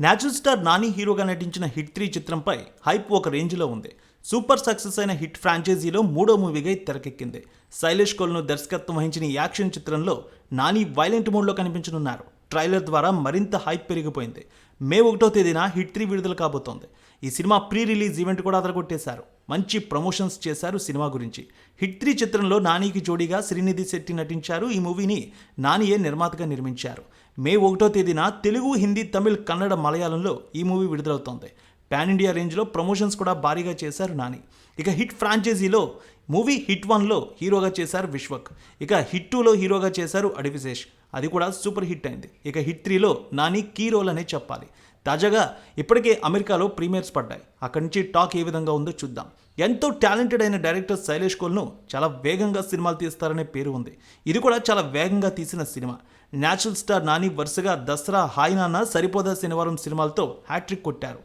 Natural star Nani హీరోగా నటించిన hit three చిత్రంపై హైప్ ఒక రేంజ్లో ఉంది. సూపర్ సక్సెస్ అయిన హిట్ ఫ్రాంచైజీలో మూడో మూవీగా తెరకెక్కింది. శైలేష్ కోల్ను దర్శకత్వం వహించిన ఈ యాక్షన్ చిత్రంలో నాని వైలెంట్ మోడ్లో కనిపించనున్నారు. ట్రైలర్ ద్వారా మరింత హైప్ పెరిగిపోయింది. మే ఒకటో తేదీన హిట్ త్రీ విడుదల కాబోతోంది. ఈ సినిమా ప్రీ రిలీజ్ ఈవెంట్ కూడా అదరగొట్టేశారు. మంచి ప్రమోషన్స్ చేశారు సినిమా గురించి. హిట్ త్రీ చిత్రంలో నానికి జోడీగా శ్రీనిధి శెట్టి నటించారు. ఈ మూవీని నానియే నిర్మాతగా నిర్మించారు. మే ఒకటో తేదీన తెలుగు హిందీ తమిళ్ కన్నడ మలయాళంలో ఈ మూవీ విడుదలవుతోంది. పాన్ ఇండియా రేంజ్లో ప్రమోషన్స్ కూడా భారీగా చేశారు నాని. ఇక హిట్ ఫ్రాంచైజీలో మూవీ హిట్ వన్లో హీరోగా చేశారు విశ్వక్. ఇక హిట్ టూలో హీరోగా చేశారు అడివిశేష్ అది కూడా సూపర్ హిట్ అయింది. ఇక హిట్ త్రీలో నాని కీ రోల్ అనే చెప్పాలి. తాజాగా ఇప్పటికే అమెరికాలో ప్రీమియర్స్ పడ్డాయి. అక్కడి నుంచి టాక్ ఏ విధంగా ఉందో చూద్దాం. ఎంతో టాలెంటెడ్ అయిన డైరెక్టర్ శైలేష్ కోల్ను చాలా వేగంగా సినిమాలు తీస్తారనే పేరు ఉంది. ఇది కూడా చాలా వేగంగా తీసిన సినిమా. న్యాచురల్ స్టార్ నాని వరుసగా దసరా హాయ్ నాన్న సరిపోదా శనివారం సినిమాలతో హ్యాట్రిక్ కొట్టారు.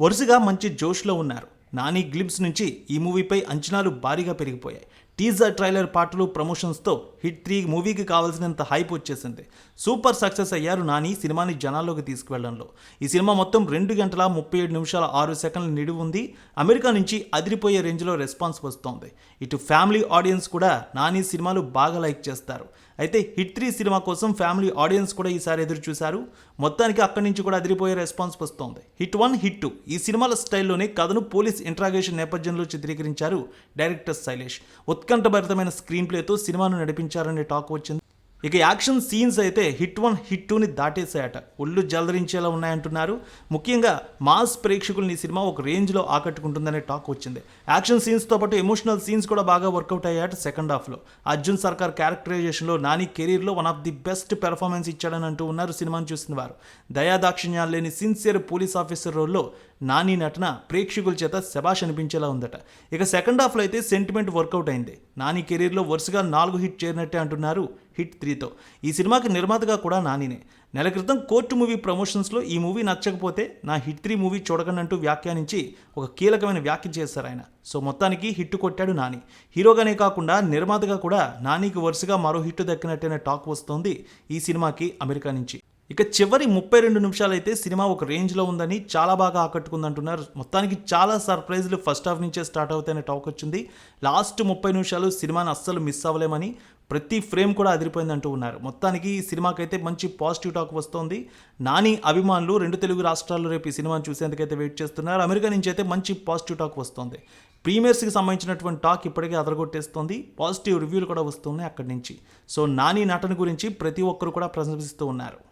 వరుసగా మంచి జోష్లో ఉన్నారు. నాని గ్లిమ్స్ నుంచి ఈ మూవీపై అంచనాలు భారీగా పెరిగిపోయాయి. టీజర్ ట్రైలర్ పాటలు ప్రమోషన్స్తో హిట్ త్రీ మూవీకి కావాల్సినంత హైప్ వచ్చేసింది. సూపర్ సక్సెస్ అయ్యారు నాని సినిమాని జనాల్లోకి తీసుకువెళ్ళడంలో ఈ సినిమా మొత్తం రెండు గంటల ముప్పై ఏడు నిమిషాల ఆరు సెకండ్ల నిడివి ఉంది. అమెరికా నుంచి అదిరిపోయే రేంజ్లో రెస్పాన్స్ వస్తోంది. ఇటు ఫ్యామిలీ ఆడియన్స్ కూడా నాని సినిమాలు బాగా లైక్ చేస్తారు. అయితే హిట్ త్రీ సినిమా కోసం ఫ్యామిలీ ఆడియన్స్ కూడా ఈసారి ఎదురు చూశారు మొత్తానికి అక్కడి నుంచి కూడా అదిరిపోయే రెస్పాన్స్ వస్తోంది. హిట్ వన్ హిట్ టూ ఈ సినిమాల స్టైల్లోనే కథను పోలీస్ ఇంట్రాగేషన్ నేపథ్యంలో చిత్రీకరించారు డైరెక్టర్ శైలేష్. ఉత్కంఠభరితమైన స్క్రీన్ ప్లేతో సినిమాను నడిపించారనే టాక్ వచ్చింది. ఇక యాక్షన్ సీన్స్ అయితే హిట్ వన్ హిట్ టూని దాటేసాయట ఒళ్ళు జలదరించేలా ఉన్నాయంటున్నారు. ముఖ్యంగా మాస్ ప్రేక్షకుల్ని ఈ సినిమా ఒక రేంజ్లో ఆకట్టుకుంటుందనే టాక్ వచ్చింది. యాక్షన్ సీన్స్తో పాటు ఎమోషనల్ సీన్స్ కూడా బాగా వర్కౌట్ అయ్యాయట సెకండ్ హాఫ్లో. అర్జున్ సర్కార్ క్యారెక్టరైజేషన్లో నాని కెరీర్లో one of the best performance ఇచ్చాడని అంటూ ఉన్నారు సినిమాను చూసిన వారు. దయాదాక్షిణ్యాలు లేని సిన్సియర్ పోలీస్ ఆఫీసర్ రోల్లో నాని నటన ప్రేక్షకుల చేత శబాష్ అనిపించేలా ఉందట. ఇక సెకండ్ హాఫ్లో అయితే సెంటిమెంట్ వర్కౌట్ అయింది. నాని కెరీర్లో వరుసగా నాలుగు హిట్ చేరినట్టే అంటున్నారు హిట్ త్రీతో. ఈ సినిమాకి నిర్మాతగా కూడా నానినే. నెల క్రితం కోర్టు మూవీ ప్రమోషన్స్లో ఈ మూవీ నచ్చకపోతే నా హిట్ త్రీ మూవీ చూడకండి వ్యాఖ్యానించి ఒక కీలకమైన వ్యాఖ్య చేశారు ఆయన. సో మొత్తానికి హిట్ కొట్టాడు నాని. హీరోగానే కాకుండా నిర్మాతగా కూడా నానికి వరుసగా మరో హిట్ దక్కినట్టైన టాక్ వస్తోంది ఈ సినిమాకి అమెరికా నుంచి. ఇక చివరి ముప్పై రెండు నిమిషాలైతే సినిమా ఒక రేంజ్లో ఉందని చాలా బాగా ఆకట్టుకుందంటున్నారు. మొత్తానికి చాలా సర్ప్రైజ్లు ఫస్ట్ హాఫ్ నుంచే స్టార్ట్ అవుతాయనే టాక్ వచ్చింది. లాస్ట్ ముప్పై నిమిషాలు సినిమాని అస్సలు మిస్ అవ్వలేమని ప్రతి ఫ్రేమ్ కూడా అదిరిపోయింది అంటూ ఉన్నారు. మొత్తానికి ఈ సినిమాకైతే మంచి పాజిటివ్ టాక్ వస్తోంది. నాని అభిమానులు రెండు తెలుగు రాష్ట్రాల్లో రేపు ఈ సినిమాను చూసేందుకైతే వెయిట్ చేస్తున్నారు. అమెరికా నుంచి అయితే మంచి పాజిటివ్ టాక్ వస్తోంది. ప్రీమియర్స్కి సంబంధించినటువంటి టాక్ ఇప్పటికే అదరగొట్టేస్తోంది. పాజిటివ్ రివ్యూలు కూడా వస్తున్నాయి అక్కడి నుంచి. సో నాని నటన గురించి ప్రతి ఒక్కరు కూడా ప్రశంసిస్తూ ఉన్నారు.